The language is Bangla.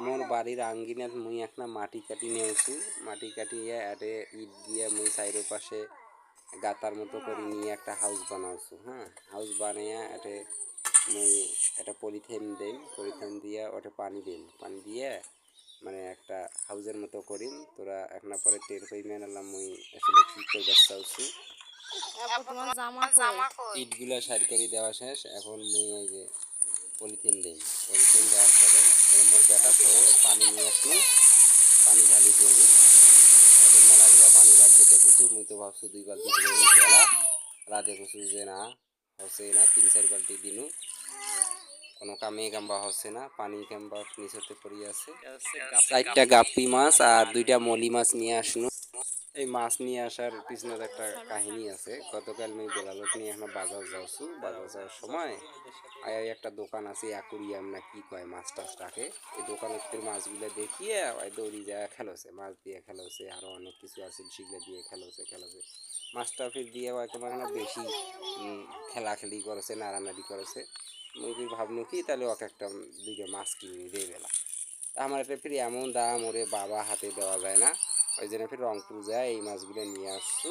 মোর বাড়ির আঙ্গিনাত মুই একটা মাটি কাটি নিয়েছি। মাটি কাটিয়ে আরে ইট দিয়ে মুই সাইডের পাশে গাতার মতো করে নিয়ে একটা হাউস বানাওছি হ্যাঁ? হাউস বানিয়ে এটে মুই একটা পলিথিন দিন পলিথিন দিয়ে ওটা পানি দিন পানি দিয়ে মানে একটা হাউসের মতো করিম তোরা একটা পরে টের পাই মেনালাম মুই আসলে কি করবার কই? ইটগুলা সাইড করে দেওয়া শেষ। এখন মুই এই যে পলিথিন দিই। পলিথিন দেওয়ার পরে এই মোর বেটা সহ পানি নিয়ে আসলো পানি ঢালি দিয়ে দিই। এখন মেলাগুলো পানি লাগছে দেখেছি মুই তো ভাবছি দুই বালতি বেলা রা দেখেছি যে না হচ্ছে না তিন চার বালতি দিনু। কোনো কামে গাম্বা হচ্ছে না পানি গাম্বা নিচতে পড়ে আছে। চারটা গাপ্পি মাছ আর দুইটা মলি মাছ নিয়ে আসলো এই মাছ নিয়ে আসার পিছনে একটা কাহিনী আছে। গতকাল আমি বেলালোক নিয়ে এখন বাজার যাচ্ছি বাজার যাওয়ার সময় এই একটা দোকান আছে, অ্যাকুরিয়াম না কি কয় মাছ টাছ রাখে। এই দোকানের ভিতরে মাছগুলো দেখিয়ে ওই দৌড়ি যায় খেলোছে মাছ দিয়ে খেলোছে আরও অনেক কিছু আছে, সেগুলো দিয়ে খেলোছে খেলোছে মাছটা ফির দিয়ে হয়তো মানে বেশি খেলাখেলি করেছে, নাড়ানাড়ি করেছে। ফির ভাবলো কি তাহলে ওকে একটা দুইটা মাছ কিনে দিয়ে বেলা। তা আমার একটা ফির এমন দাম ওরে বাবা হাতে দেওয়া যায় না। ওই জন্য রংপুর যায় এই মাছগুলো নিয়ে আসছি।